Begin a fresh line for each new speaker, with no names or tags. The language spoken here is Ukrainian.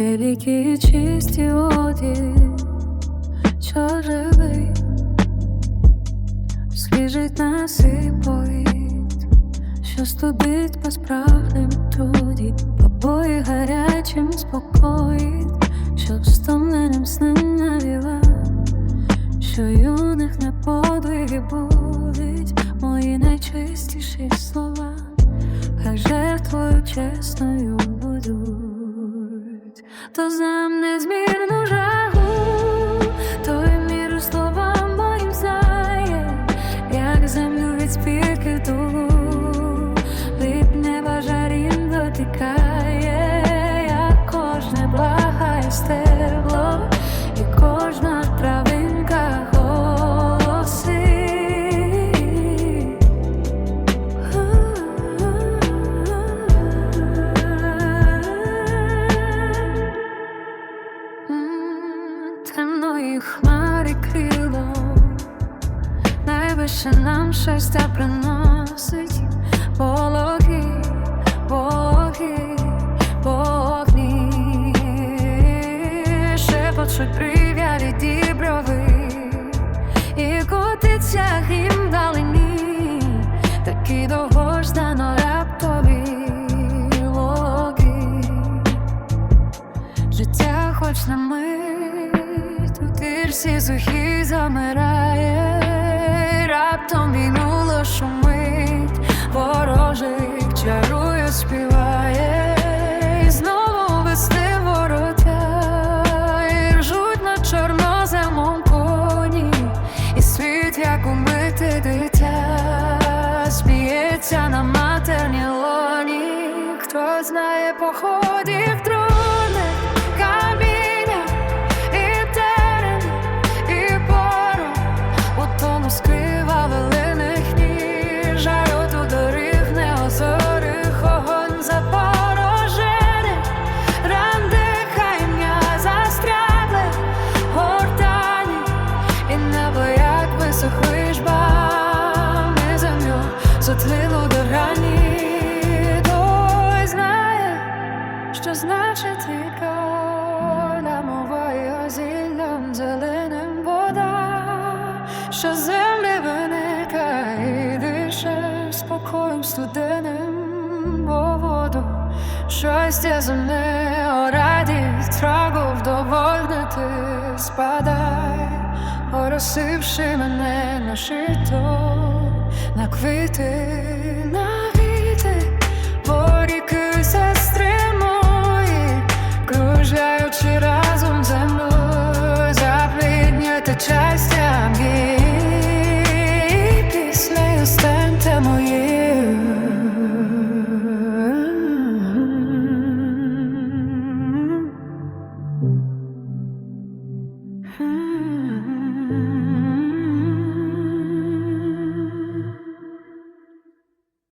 Ele que existe o що студить по справжнім труді, побої гарячим спокоїть, що стомленим сни навіва, що юних не подвиги будуть мої найчистіші слова, хай жертвою чесною будуть, то знам незмірну жагу, стебло, і кожна травинка голосить. М, Темної хмари крило, найвище нам щастя приносить. Вологі, вологі, На мить у тирсі сухій замирає, раптом війнуло шумить, ворожик чарує, співає, знову весни вороття, і ржуть на чорноземом коні, і світ, як умите дитя, сміється на матерній лоні, хто знає походів як висохли землю, сотлило до грані, той знає, що значить віка, мовою зіллям зеленим вода, що землі виникає і дише спокоєм студеним бо воду, щастя земне, радість, трагу вдовольнити спадай, поросивши мене на жито, на квити, на віти, поріки сестри мої, кружаючи разом землю, заплідняти частям і піснею станьте моїм. Mm-hmm. time.